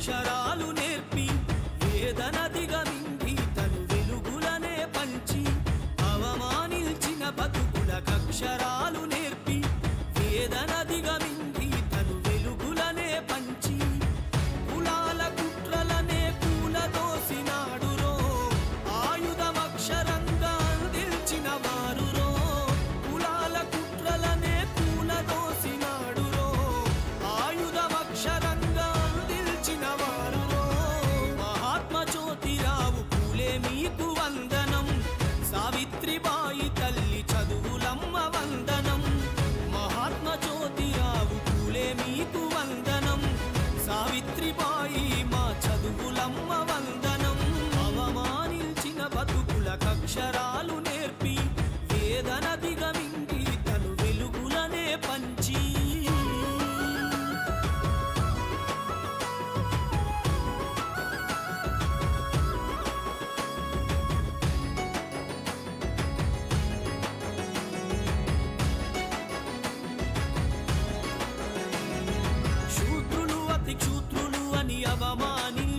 బతుకులకక్షరాలు అని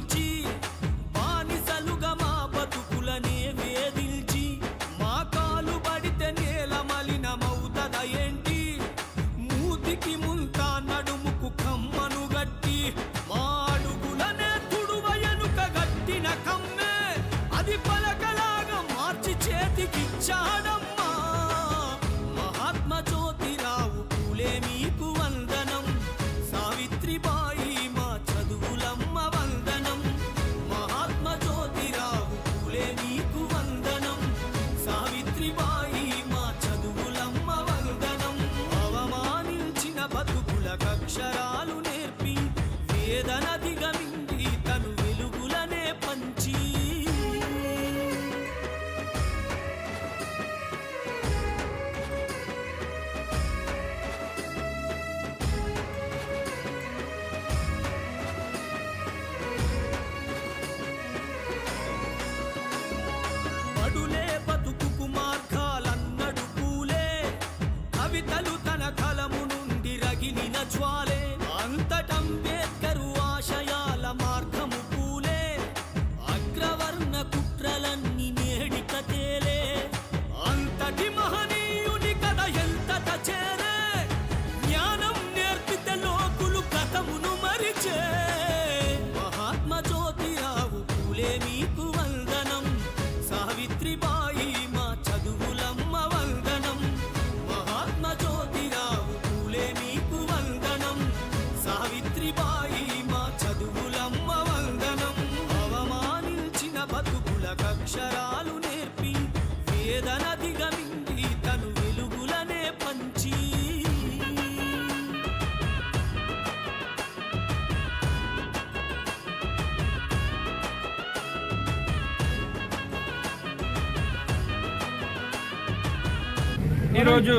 ఈరోజు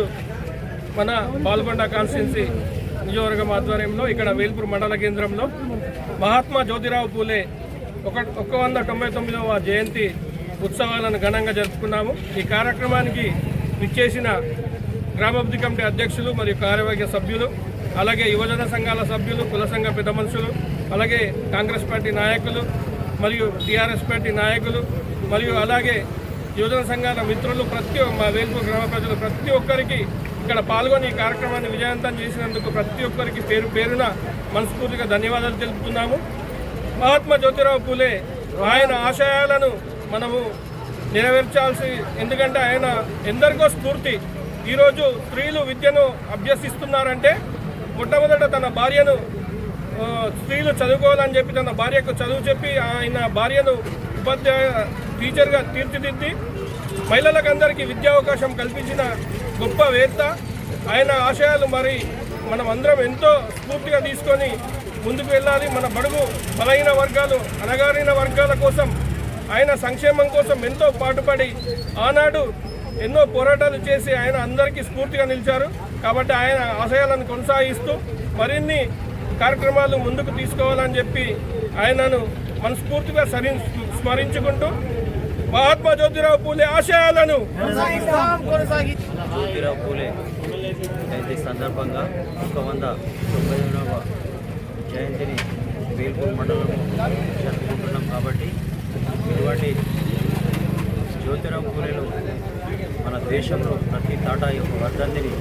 మన బాల్కొండ కాన్స్టిట్యున్సీ నియోజకవర్గం ఆధ్వర్యంలో ఇక్కడ వేల్పూర్ మండల కేంద్రంలో మహాత్మా జ్యోతిరావు పూలే ఒక ఒక వంద తొంభై తొమ్మిదవ జయంతి ఉత్సవాలను ఘనంగా జరుపుకున్నాము. ఈ కార్యక్రమానికి విచ్చేసిన గ్రామాభివృద్ధి కమిటీ అధ్యక్షులు మరియు కార్యవర్గ సభ్యులు అలాగే యువజన సంఘాల సభ్యులు కుల సంఘ పెద్ద మనుషులు అలాగే కాంగ్రెస్ పార్టీ నాయకులు మరియు టీఆర్ఎస్ పార్టీ నాయకులు మరియు అలాగే యువజన సంఘాల మిత్రులు ప్రతి మా వేల్పూర్ గ్రామ ప్రజలు ప్రతి ఒక్కరికి ఇక్కడ పాల్గొని ఈ కార్యక్రమాన్ని విజయవంతం చేసినందుకు ప్రతి ఒక్కరికి పేరు పేరున మనస్ఫూర్తిగా ధన్యవాదాలు తెలుపుతున్నాము. మహాత్మా జ్యోతిరావు పూలే ఆయన ఆశయాలను మనము నెరవేర్చాల్సి ఎందుకంటే ఆయన ఎందరికో స్ఫూర్తి. ఈరోజు స్త్రీలు విద్యను అభ్యసిస్తున్నారంటే మొట్టమొదట తన భార్యను స్త్రీలు చదువుకోవాలని చెప్పి తన భార్యకు చదువు చెప్పి ఆయన భార్యను ఉపాధ్యాయ టీచర్గా తీర్చిదిద్ది మహిళలకు అందరికీ విద్యా అవకాశం కల్పించిన గొప్ప వేత్త. ఆయన ఆశయాలు మరి మనం అందరం ఎంతో స్ఫూర్తిగా తీసుకొని ముందుకు వెళ్ళాలి. మన బడుగు బలహీన వర్గాలు అణగారిన వర్గాల కోసం ఆయన సంక్షేమం కోసం ఎంతో పాటుపడి ఆనాడు ఎన్నో పోరాటాలు చేసి ఆయన అందరికీ స్ఫూర్తిగా నిలిచారు. కాబట్టి ఆయన ఆశయాలను కొనసాగిస్తూ మరిన్ని కార్యక్రమాలు ముందుకు తీసుకోవాలని చెప్పి ఆయనను మనస్ఫూర్తిగా సరి స్మరించుకుంటూ మహాత్మా జ్యోతిరావు పూలే ఆశయాలను. జ్యోతిరావు పూలే జయంతి సందర్భంగా ఒక వంద తొంభై జయంతిని వేల్పూర్ మండలం జరుపుకుంటున్నాం కాబట్టి ఇటువంటి జ్యోతిరావు పూలేలు మన దేశంలో ప్రతి తాటా యొక్క వర్ధంతిని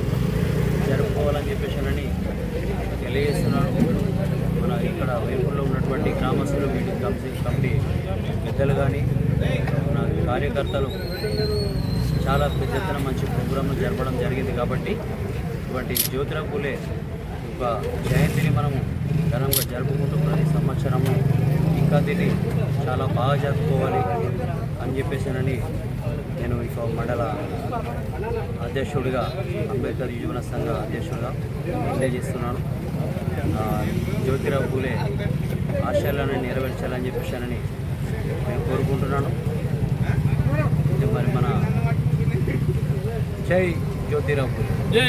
జరుపుకోవాలని చెప్పేసి తెలియజేస్తున్నాను. మన ఇక్కడ వేల్పూర్లో ఉన్నటువంటి గ్రామస్తులు వీటి కమిటీ కమిటీ పెద్దలు కానీ కార్యకర్తలు చాలా పెద్ద ఎత్తున మంచి ప్రోగ్రాంలు జరపడం జరిగింది కాబట్టి ఇటువంటి జ్యోతిరావు పూలే ఒక జయంతిని మనము ఘనంగా జరుపుకుంటూ ప్రతి సంవత్సరము ఇంకా దీన్ని చాలా బాగా జరుపుకోవాలి అని చెప్పేసానని నేను ఇక మండల అధ్యక్షుడిగా అంబేద్కర్ యువన సంఘ అధ్యక్షుడిగా తెలియజేస్తున్నాను. జ్యోతిరావు పూలే ఆశయాలను నెరవేర్చాలని చెప్పేసానని నేను కోరుకుంటున్నాను. మరి మన జై జ్యోతిరావు. పూలే